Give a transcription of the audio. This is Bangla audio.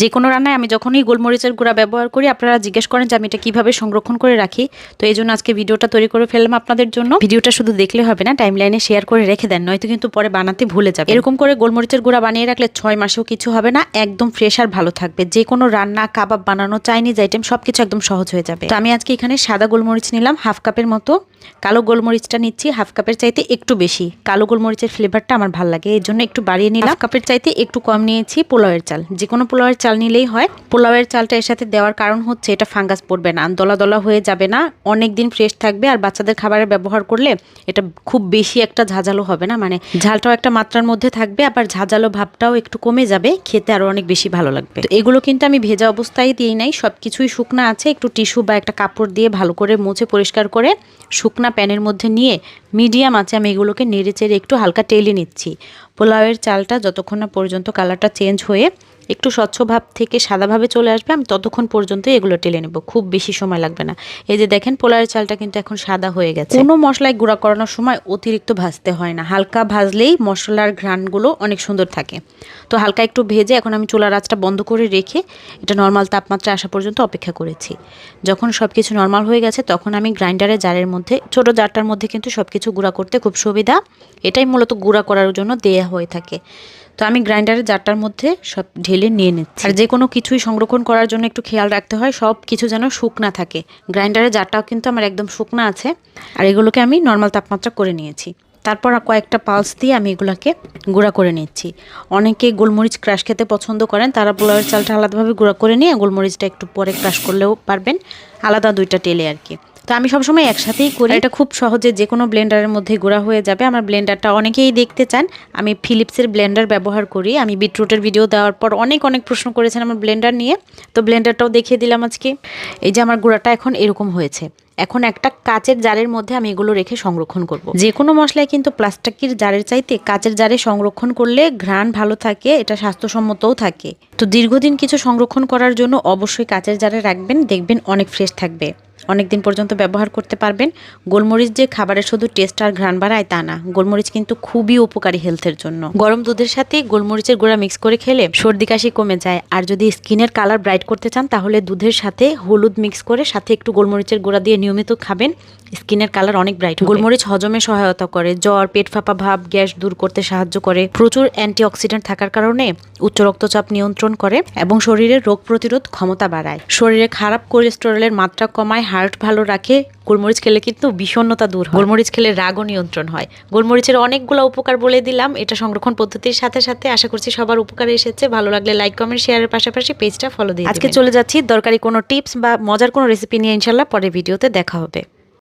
যে কোনো রান্নায় আমি যখনই গোলমরিচের গুঁড়া ব্যবহার করি, আপনারা জিজ্ঞেস করেন যে আমি এটা কীভাবে সংরক্ষণ করে রাখি। তো এই জন্য আজকে ভিডিওটা তৈরি করে ফেললাম আপনাদের জন্য। ভিডিওটা শুধু দেখলে হবে না টাইম লাইনে শেয়ার করে রেখে দেন, নয়তো কিন্তু পরে বানাতে ভুলে যাবে এরকম করে গোলমরিচের গুঁড়া বানিয়ে রাখলে ছয় মাসেও কিছু হবে না, একদম ফ্রেশ আর ভালো থাকবে। যে কোনো রান্না, কাবাব বানানো চাইনিজ আইটেম সব কিছু একদম সহজ হয়ে যাবে। তো আমি আজকে এখানে সাদা গোলমরিচ নিলাম হাফ কাপের মতো। কালো গোলমরিচটা নিচ্ছি হাফ কাপের চাইতে একটু বেশি। কালো গোলমরিচের ফ্লেভারটা আমার ভালো লাগে এই জন্য একটু বাড়িয়ে নিলাম। কাপের চাইতে একটু কম নিয়েছি পোলাওয়ের চাল। যে কোনো পোলাওয়ের চাল নিলেই হয়। পোলাওয়ের চালটা এর সাথে দেওয়ার কারণ হচ্ছে এটা ফাঙ্গাস পড়বে না। দলা দলা হয়ে যাবে না। অনেক দিন ফ্রেশ থাকবে। আর বাচ্চাদের খাবারে ব্যবহার করলে এটা খুব বেশি একটা ঝাঁঝালো হবে না। মানে ঝালটাও একটা মাত্রার মধ্যে থাকবে, আবার ঝাঁঝালো ভাবটাও একটু কমে যাবে। খেতে আরও অনেক বেশি ভালো লাগবে। তো এগুলো কিন্তু আমি ভেজা অবস্থায় দিই নাই। সব কিছুই শুকনা আছে। একটু টিস্যু বা একটা কাপড় দিয়ে ভালো করে মুছে পরিষ্কার করে শুকনা প্যানের মধ্যে নিয়ে মিডিয়াম আছে, আমি এগুলোকে নেড়ে চেড়ে একটু হালকা টেলে নিচ্ছি। পোলাওয়ের চালটা যতক্ষণ না পর্যন্ত কালারটা চেঞ্জ হয়ে একটু স্বচ্ছ ভাব থেকে সাদাভাবে চলে আসবে, আমি ততক্ষণ পর্যন্ত এগুলো টেলে নেব। খুব বেশি সময় লাগবে না। এই যে দেখেন, পোলাওয়ের চালটা কিন্তু এখন সাদা হয়ে গেছে। কোনো মশলায় গুঁড়া করানোর সময় অতিরিক্ত ভাজতে হয় না। হালকা ভাজলেই মশলার ঘ্রাণগুলো অনেক সুন্দর থাকে। তো হালকা একটু ভেজে এখন আমি চুলার আঁচটা বন্ধ করে রেখে এটা নর্মাল তাপমাত্রা আসা পর্যন্ত অপেক্ষা করেছি। যখন সব কিছু নর্মাল হয়ে গেছে, তখন আমি গ্রাইন্ডারের জারের মধ্যে, ছোট জারটার মধ্যে কিন্তু সব কিছু গুঁড়া করতে খুব সুবিধা। এটাই মূলত গুঁড়া করার জন্য দেয়া হয়ে থাকে। তো আমি গ্রাইন্ডারের জারটার মধ্যে সব ঢেলে নিয়ে নিচ্ছি। আর যে কোনো কিছুই সংরক্ষণ করার জন্য একটু খেয়াল রাখতে হয়, সব কিছু যেন শুকনা থাকে। গ্রাইন্ডারের জারটাও কিন্তু আমার একদম শুকনা আছে। আর এগুলোকে আমি নর্মাল তাপমাত্রা করে নিয়েছি। তারপর কয়েকটা পালস দিয়ে আমি এগুলোকে গুঁড়া করে নিচ্ছি। অনেকে গোলমরিচ ক্রাশ খেতে পছন্দ করেন, তারা পোলাওয়ের চালটা আলাদাভাবে গুঁড়া করে নিয়ে গোলমরিচটা একটু পরে ক্রাশ করলেও পারবেন। আলাদা দুইটা টেলে আর কি। তো আমি সবসময় একসাথেই করি। এটা খুব সহজে যে কোনো ব্লেন্ডারের মধ্যে গুঁড়া হয়ে যাবে। আমার ব্লেন্ডারটা অনেকেই দেখতে চান। আমি ফিলিপসের ব্লেন্ডার ব্যবহার করি। আমি বিটরুটের ভিডিও দেওয়ার পর অনেক অনেক প্রশ্ন করেছেন আমার ব্লেন্ডার নিয়ে। তো ব্লেন্ডারটাও দেখিয়ে দিলাম আজকে। এই যে আমার গুঁড়াটা এখন এরকম হয়েছে। এখন একটা কাচের জারের মধ্যে আমি এগুলো রেখে সংরক্ষণ করব। যে কোনো মশলায় কিন্তু প্লাস্টিকের জারের চাইতে কাচের জারে সংরক্ষণ করলে ঘ্রাণ ভালো থাকে, এটা স্বাস্থ্যসম্মতও থাকে। তো দীর্ঘদিন কিছু সংরক্ষণ করার জন্য অবশ্যই কাচের জারে রাখবেন, দেখবেন অনেক ফ্রেশ থাকবে। অনেক দিন পর্যন্ত ব্যবহার করতে পারবেন। গোলমরিচ যে খাবারের শুধু টেস্ট আর ঘ্রাণ বাড়ায় তা না, গোলমরিচ কিন্তু খুবই উপকারী হেলথের জন্য। গরম দুধের সাথে গোলমরিচের গুঁড়া মিক্স করে খেলে সর্দি কাশি কমে যায়। আর যদি স্কিনের কালার ব্রাইট করতে চান, তাহলে দুধের সাথে হলুদ মিক্স করে সাথে একটু গোলমরিচের গুঁড়া দিয়ে নিয়মিত খাবেন। স্কিনের কালার অনেক ব্রাইট গোলমরিচ হজমে সহায়তা করে, জ্বর, পেট ফাঁপা ভাব, গ্যাস দূর করতে সাহায্য করে, প্রচুর অ্যান্টিঅক্সিডেন্ট থাকার কারণে উচ্চ রক্তচাপ নিয়ন্ত্রণ করে এবং শরীরের রোগ প্রতিরোধ ক্ষমতা বাড়ায়। শরীরে খারাপ কোলেস্টেরলের মাত্রা কমায় হার্ট ভালো রাখে গোলমরিচ খেলে কিন্তু বিষণ্ণতা দূর হয়। গোলমরিচ খেলে রাগও নিয়ন্ত্রণ হয়। গোলমরিচের অনেকগুলো উপকার বলে দিলাম এটা সংরক্ষণ পদ্ধতির সাথে সাথে আশা করছি সবার উপকার এসেছে। ভালো লাগলে লাইক কমেন্ট শেয়ারের পাশাপাশি পেজটা ফলো দিই আজকে চলে যাচ্ছি। দরকারি কোনো টিপস বা মজার কোনো রেসিপি নিয়ে ইনশাল্লাহ পরের ভিডিওতে দেখা হবে।